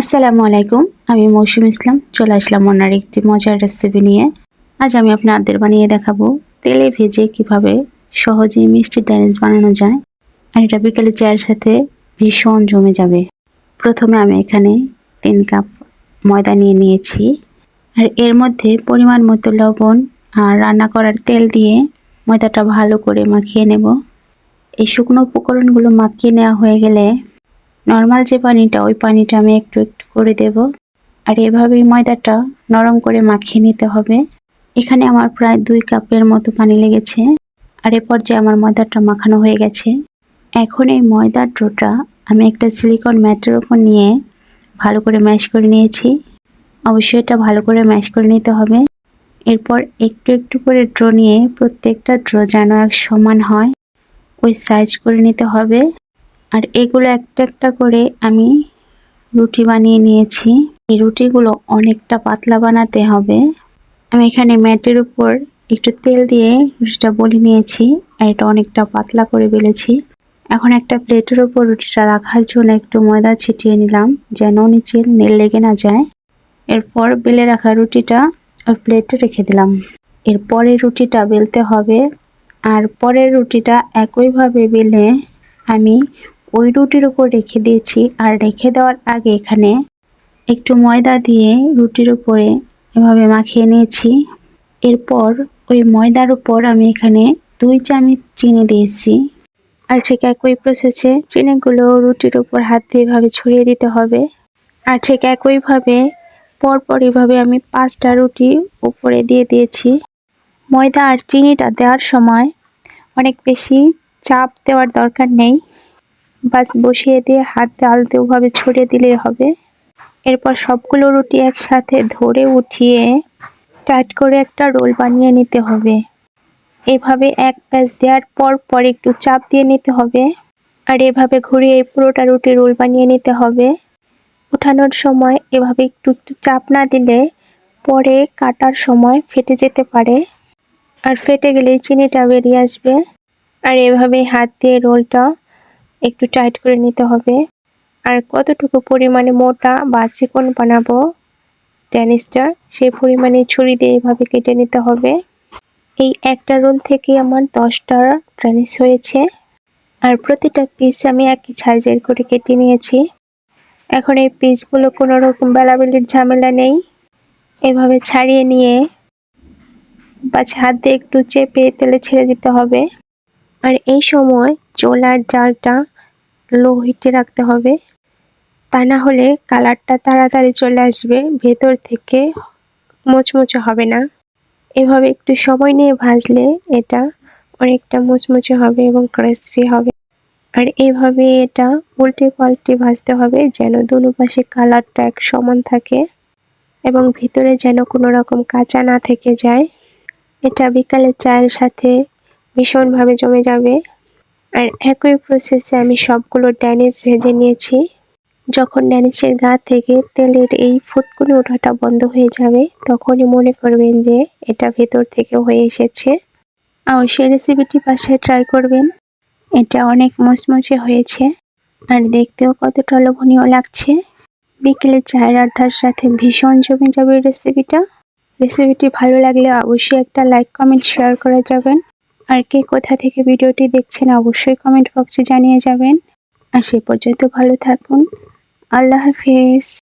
আসসালামু আলাইকুম, আমি মৌসুম ইসলাম, চলে আসলাম ওনার একটি মজার রেসিপি নিয়ে। আজ আমি আপনাদের বানিয়ে দেখাবো তেলে ভেজে কীভাবে সহজেই মিষ্টি ড্যানিস বানানো যায়, আর এটা বিকেলে চায়ের সাথে ভীষণ জমে যাবে। প্রথমে আমি এখানে তিন কাপ ময়দা নিয়ে নিয়েছি, আর এর মধ্যে পরিমাণ মতো লবণ আর রান্না করার তেল দিয়ে ময়দাটা ভালো করে মাখিয়ে নেব। এই শুকনো উপকরণগুলো মাখিয়ে নেওয়া হয়ে গেলে নর্মাল যে পানিটা, ওই পানিটা আমি একটু একটু করে দেব। আর এভাবেই ময়দাটা নরম করে মাখিয়ে নিতে হবে। এখানে আমার প্রায় দুই কাপের মতো পানি লেগেছে। আর এ পর্যায়ে আমার ময়দাটা মাখানো হয়ে গেছে। এখন এই ময়দার ডোটা আমি একটা সিলিকন ম্যাটের ওপর নিয়ে ভালো করে ম্যাশ করে নিয়েছি। অবশ্যই এটা ভালো করে ম্যাশ করে নিতে হবে। এরপর একটু একটু করে ড্র নিয়ে প্রত্যেকটা ড্র যেন এক সমান হয়, ওই সাইজ করে নিতে হবে। আর এগুলো একটা একটা করে আমি রুটি বানিয়ে নিয়েছি। এই রুটিগুলো অনেকটা পাতলা বানাতে হবে। আমি এখানে ম্যাটের উপর একটু তেল দিয়ে রুটিটা বলে নিয়েছি আর এটা অনেকটা পাতলা করে বেলেছি। এখন একটা প্লেটের উপর রুটিটা রাখার জন্য একটু ময়দা ছিটিয়ে নিলাম যেন নিচে নেল লেগে না যায়। এরপর বেলে রাখা রুটিটা ওই প্লেটে রেখে দিলাম। এরপরে রুটিটা বেলতে হবে। আর পরের রুটিটা একইভাবে বেলে আমি ওই রুটির উপর রেখে দিয়েছি। আর রেখে দেওয়ার আগে এখানে একটু ময়দা দিয়ে রুটির উপরে এভাবে মাখিয়ে নিয়েছি। এরপর ওই ময়দার উপর আমি এখানে দুই চামচ চিনি দিয়েছি। আর ঠিক একই প্রসেসে চিনিগুলো রুটির উপর হাত দিয়ে এভাবে ছড়িয়ে দিতে হবে। আর ঠিক একইভাবে পরপর এভাবে আমি পাঁচটা রুটি উপরে দিয়ে দিয়েছি। ময়দা আর চিনিটা দেওয়ার সময় অনেক বেশি চাপ দেওয়ার দরকার নেই। বাস বসিয়ে দিয়ে হাত আলতেভাবে ছড়িয়ে দিলেই হবে। এরপর সবগুলো রুটি একসাথে ধরে উঠিয়ে টাইট করে একটা রোল বানিয়ে নিতে হবে। এভাবে এক প্যাচ দেওয়ার পর পর একটু চাপ দিয়ে নিতে হবে। আর এভাবে ঘুরিয়ে পুরোটা রুটি রোল বানিয়ে নিতে হবে। উঠানোর সময় এভাবে একটু একটু চাপ না দিলে পরে কাটার সময় ফেটে যেতে পারে। আর ফেটে গেলে চিনিটা বেরিয়ে আসবে। আর এভাবে হাত দিয়ে রোলটা একটু টাইট করে নিতে হবে। আর কতটুকু পরিমাণে মোটা বা চিকন বানাবো টেনিসটা সেই পরিমাণে ছুরি দিয়ে এভাবে কেটে নিতে হবে। এই একটা রোল থেকে আমার দশটা টেনিস হয়েছে। আর প্রতিটা পিস আমি একই সাইজের করে কেটে নিয়েছি। এখন এই পিসগুলো কোনো রকম বেলাবেলির ঝামেলা নেই। এভাবে ছাড়িয়ে নিয়ে বা হাত দিয়ে একটু চেপে তেলে ছেড়ে দিতে হবে। আর এই সময় চোলার জালটা লো হিটে রাখতে হবে। তা না হলে কালারটা তাড়াতাড়ি চলে আসবে, ভেতর থেকে মোচমোচে হবে না। এভাবে একটু সময় নিয়ে ভাজলে এটা অনেকটা মুচমুচে হবে এবং ক্রিসপি হবে। আর এভাবে এটা উল্টে পাল্টে ভাজতে হবে যেন দুনো পাশে কালারটা এক সমান থাকে এবং ভিতরে যেন কোনো রকম কাঁচা না থেকে যায়। এটা বিকালে চায়ের সাথে ভীষণভাবে জমে যাবে। আর একই প্রসেসে আমি সবগুলো ড্যানিস ভেজে নিয়েছি। যখন ড্যানিসের গা থেকে তেলের এই ফুটকুনি ওঠাটা বন্ধ হয়ে যাবে, তখনই মনে করবেন যে এটা ভেতর থেকে হয়ে এসেছে। অবশ্যই রেসিপিটি বাসায় ট্রাই করবেন। এটা অনেক মচমচে হয়েছে আর দেখতেও কতটা লোভনীয় লাগছে। বিকেলে চায়ের আড্ডার সাথে ভীষণ জমে যাবে রেসিপিটা রেসিপিটি ভালো লাগলে অবশ্যই একটা লাইক কমেন্ট শেয়ার করে যাবেন। আর কে কোথা থেকে ভিডিওটি দেখছেন অবশ্যই কমেন্ট বক্সে জানিয়ে যাবেন। আর সে পর্যন্ত ভালো থাকুন। আল্লাহ হাফিজ।